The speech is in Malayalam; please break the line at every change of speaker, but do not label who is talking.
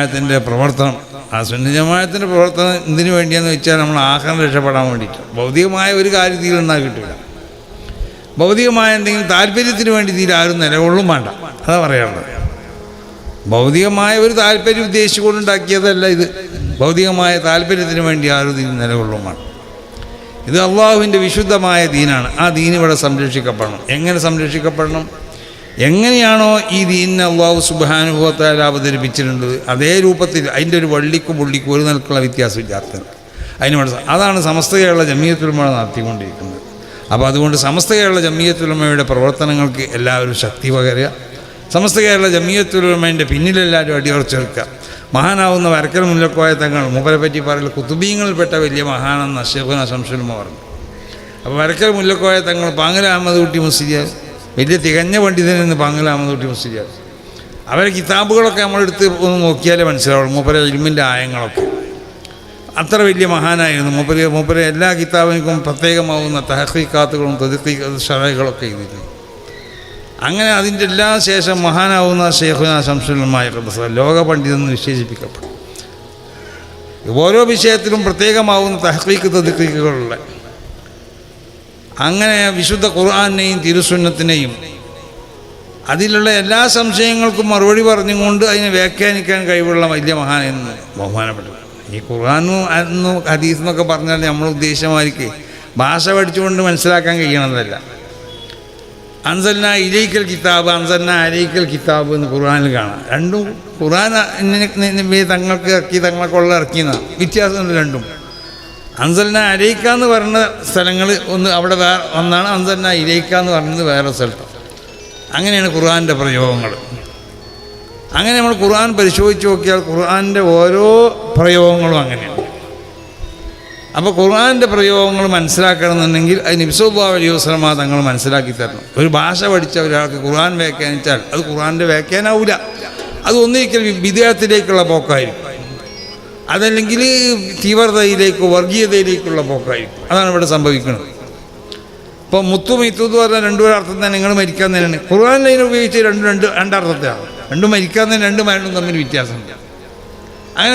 ജമാഅത്തിന്റെ പ്രവർത്തനം. ആ സുന്നി ജമാഅത്തിന്റെ പ്രവർത്തനം എന്തിനു വേണ്ടിയെന്ന് വെച്ചാൽ നമ്മൾ ആഹാരം രക്ഷപ്പെടാൻ വേണ്ടിയിട്ട്. ഭൗതികമായ ഒരു കാര്യത്തിൽ നിന്നാൽ കിട്ടില്ല ഭൗതികമായ എന്തെങ്കിലും താല്പര്യത്തിന് വേണ്ടി തീരെ ആരും നിലകൊള്ളും വേണ്ട. അതാ പറയാനുള്ളത് ഭൗതികമായ ഒരു താല്പര്യം ഉദ്ദേശിച്ചുകൊണ്ടുണ്ടാക്കിയതല്ല ഇത്. ഭൗതികമായ താല്പര്യത്തിന് വേണ്ടി ആരും ഇതിൽ നിലകൊള്ളും വേണ്ട. ഇത് അള്ളാഹുവിന്റെ വിശുദ്ധമായ ദീനാണ്. ആ ദീൻ ഇവിടെ സംരക്ഷിക്കപ്പെടണം. എങ്ങനെ സംരക്ഷിക്കപ്പെടണം? എങ്ങനെയാണോ ഈ ദീനിനെ അള്ളാഹു സുബാനുഭവത്താൽ അവതരിപ്പിച്ചിട്ടുള്ളത് അതേ രൂപത്തിൽ അതിന്റെ ഒരു വള്ളിക്കും പുള്ളിക്കും ഒരു നിലക്കുള്ള വ്യത്യാസമില്ലാത്ത അതിന് വേണ്ട അതാണ് സമസ്ത കേരള ജമീയത്തുലമ നടത്തിക്കൊണ്ടിരിക്കുന്നത്. അപ്പോൾ അതുകൊണ്ട് സമസ്ത കേരള ജമീയത്തുലമയുടെ പ്രവർത്തനങ്ങൾക്ക് എല്ലാവരും ശക്തി പകരുക. സമസ്ത കേരള ജമീയത്തുലമേന്റെ പിന്നിലെല്ലാവരും അടിയുറച്ചെടുക്കുക മഹാനാവുന്ന വരക്കൽ മുല്ലക്കോയ തങ്ങൾ മൂപ്പരെ പറ്റി പറയുന്നത് കുത്തുബീങ്ങളിൽപ്പെട്ട വലിയ മഹാനെന്ന് അശോകന ശംസുൽമ പറഞ്ഞു. അപ്പോൾ വരക്കൽ മുല്ലക്കോയ തങ്ങൾ പാങ്ങല അഹമ്മദ് കുട്ടി മുസ്ലിയാർ വലിയ തികഞ്ഞ പണ്ഡിതനെന്ന് കുട്ടി മുസ്ലിയാർ അവരെ കിതാബുകളൊക്കെ നമ്മളെടുത്ത് ഒന്ന് നോക്കിയാലേ മനസ്സിലാവുള്ളൂ. മൂപ്പരെ ഇൽമിന്റെ ആയങ്ങളൊക്കെ. അത്ര വലിയ മഹാനായിരുന്നു. മൂപ്പര് മൂപ്പര് എല്ലാ കിതാബിനും പ്രത്യേകമാവുന്ന തഹഖീക്കാത്തുകളും തദിഖീ ഷറകളൊക്കെ അങ്ങനെ അതിന്റെ എല്ലാ ശേഷം മഹാനാവുന്ന ഷെയ്ഖുന ശംസുലമായ ലോക പണ്ഡിതെന്ന് വിശേഷിപ്പിക്കപ്പെടും ഓരോ വിഷയത്തിലും പ്രത്യേകമാവുന്ന തഹ്ഖീക്ക് തദിഖീക്കുകളുള്ള അങ്ങനെ വിശുദ്ധ ഖുർആാനെയും തിരുസുന്നത്തിനെയും അതിലുള്ള എല്ലാ സംശയങ്ങൾക്കും മറുപടി പറഞ്ഞുകൊണ്ട് അതിനെ വ്യാഖ്യാനിക്കാൻ കഴിവുള്ള വലിയ മഹാൻ എന്ന് ബഹുമാനപ്പെട്ടു. ഈ ഖുർആാനും എന്നും ഹദീസ് എന്നൊക്കെ പറഞ്ഞാൽ നമ്മൾ ഉദ്ദേശമായിരിക്കും ഭാഷ പഠിച്ചുകൊണ്ട് മനസ്സിലാക്കാൻ കഴിയണമെന്നല്ല അൻസന്ന ഇലൈക്കൽ കിതാബ് അൻസന്ന അലൈക്കൽ കിതാബ് എന്ന് ഖുർആാനിൽ കാണാം. രണ്ടും ഖുർആൻ തങ്ങൾക്ക് ഇറക്കി തങ്ങൾക്കുള്ള ഇറക്കിയെന്നാണ്. വ്യത്യാസമുണ്ട് രണ്ടും. അൻസൽന അരയിക്ക എന്ന് പറയുന്ന സ്ഥലങ്ങൾ ഒന്ന് അവിടെ വേറെ ഒന്നാണ്. അൻസലിനെ ഇരയിക്ക എന്ന് പറയുന്നത് വേറെ സ്ഥലത്ത് അങ്ങനെയാണ് ഖുർആാന്റെ പ്രയോഗങ്ങൾ. അങ്ങനെ നമ്മൾ ഖുർആൻ പരിശോധിച്ച് നോക്കിയാൽ ഖുർആന്റെ ഓരോ പ്രയോഗങ്ങളും അങ്ങനെയാണ്. അപ്പോൾ ഖുർആന്റെ പ്രയോഗങ്ങൾ മനസ്സിലാക്കണമെന്നുണ്ടെങ്കിൽ അത് നിബ്സുല്ലാ അലൈഹി തങ്ങൾ മനസ്സിലാക്കി തരണം. ഒരു ഭാഷ പഠിച്ച ഒരാൾക്ക് ഖുർആൻ വ്യാഖ്യാനിച്ചാൽ അത് ഖുർആന്റെ വ്യാഖ്യാനാവില്ല അത് ഒന്നിരിക്കൽ വിദേഹത്തിലേക്കുള്ള പോക്കായിരിക്കും. അതല്ലെങ്കിൽ തീവ്രതയിലേക്ക് വർഗീയതയിലേക്കുള്ള പോക്കായിരിക്കും അതാണ് ഇവിടെ സംഭവിക്കുന്നത്. ഇപ്പോൾ മുത്തു മിത്തു എന്ന് പറഞ്ഞാൽ രണ്ടു അർത്ഥം തന്നെ നിങ്ങൾ മരിക്കാൻ തന്നെയാണ്. ഖുർആൻ ലൈൻ ഉപയോഗിച്ച് രണ്ട് രണ്ട് രണ്ടർത്ഥത്തിലാണ് രണ്ടും മരിക്കാൻ തന്നെ രണ്ട് മരണവും തമ്മിൽ വ്യത്യാസമില്ല. അങ്ങനെ